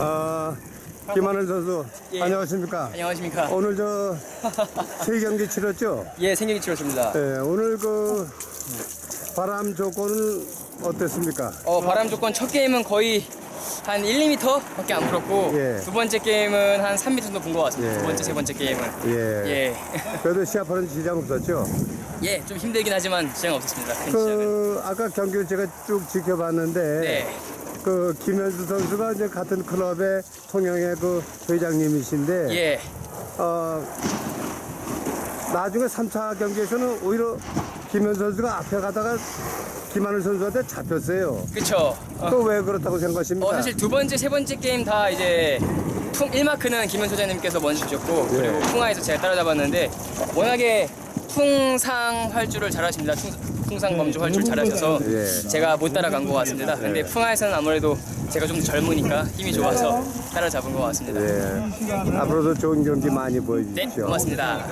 아, 김하늘 선수 예. 안녕하십니까? 안녕하십니까. 오늘 저 세 경기 치렀죠? 예, 생일이 치렀습니다. 예, 오늘 그 바람 조건은 어땠습니까? 어, 바람 조건 첫 게임은 거의 한 1, 2m 밖에 안 불었고 예. 두 번째 게임은 한 3m 정도 분 것 같습니다. 예. 두 번째, 세 번째 게임은. 예. 예. 그래도 시합하는 지장 없었죠? 예, 좀 힘들긴 하지만 지장 없었습니다. 큰 지장은. 그 아까 경기를 제가 쭉 지켜봤는데 네. 그 김현수 선수가 이제 같은 클럽의 통영의 그 회장님이신데 예. 어, 나중에 3차 경기에서는 오히려 김현수 선수가 앞에 가다가 김하늘 선수한테 잡혔어요. 그쵸. 어, 또 왜 그렇다고 생각하십니까? 어, 사실 두 번째, 세 번째 게임 다 이제 풍 1마크는 김현 소장님께서 먼저 주셨고 그리고 예. 풍하에서 제가 따라잡았는데 워낙에 풍상 활주를 잘하십니다. 풍, 풍상 범주 활주를 잘하셔서 예. 제가 못 따라간 것 같습니다. 근데 풍하에서는 아무래도 제가 좀더 젊으니까 힘이 좋아서 따라잡은 것 같습니다. 예. 앞으로도 좋은 경기 많이 네, 보여주십시오. 고맙습니다.